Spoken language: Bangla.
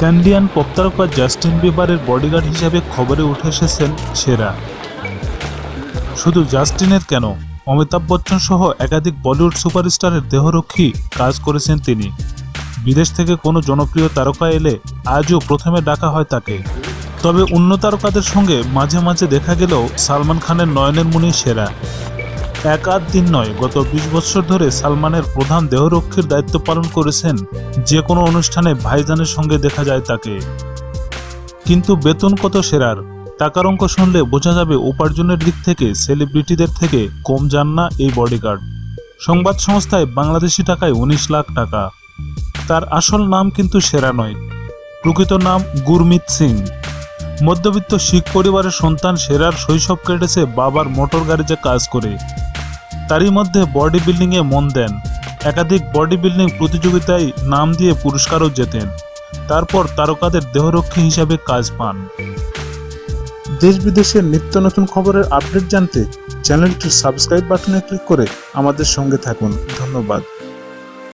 ক্যান্ডিয়ান পপ তারকা জাস্টিন বিবারের বডিগার্ড হিসাবে খবরে উঠে এসেছেন সেরা। শুধু জাস্টিনের কেন, অমিতাভ বচ্চন সহ একাধিক বলিউড সুপারস্টারের দেহরক্ষী কাজ করেছেন তিনি। বিদেশ থেকে কোনো জনপ্রিয় তারকা এলে আজও প্রথমে ডাকা হয় তাকে। তবে অন্য তারকাদের সঙ্গে মাঝে মাঝে দেখা গেলেও সালমান খানের নয়নের মুনি সেরা। এক আধ দিন নয়, গত বিশ বছর ধরে সালমানের প্রধান দেহরক্ষীর দায়িত্ব পালন করেছেন যে কোনো অনুষ্ঠানে ভাইজানের সঙ্গে দেখা যায় তাকে। কিন্তু বেতন কত সেরার? টাকার অঙ্ক শুনলে বোঝা যাবে উপার্জনের দিক থেকে সেলিব্রিটিদের থেকে কম যান না এই বডিগার্ড। সংবাদ সংস্থায় বাংলাদেশি টাকায় উনিশ লাখ টাকা। তার আসল নাম কিন্তু সেরা নয়। প্রকৃত নাম গুরমিত সিং। মধ্যবিত্ত শিখ পরিবারের সন্তান সেরার শৈশব কেটেছে বাবার মোটর গাড়িতে কাজ করে। তারই মধ্যে বডি বিল্ডিংয়ে মন দেন। একাধিক বডি বিল্ডিং প্রতিযোগিতায় নাম দিয়ে পুরস্কারও জেতেন। তারপর তারকাদের দেহরক্ষী হিসাবে কাজ পান। দেশ বিদেশের নিত্য নতুন খবরের আপডেট জানতে চ্যানেলটির সাবস্ক্রাইব বাটনে ক্লিক করে আমাদের সঙ্গে থাকুন। ধন্যবাদ।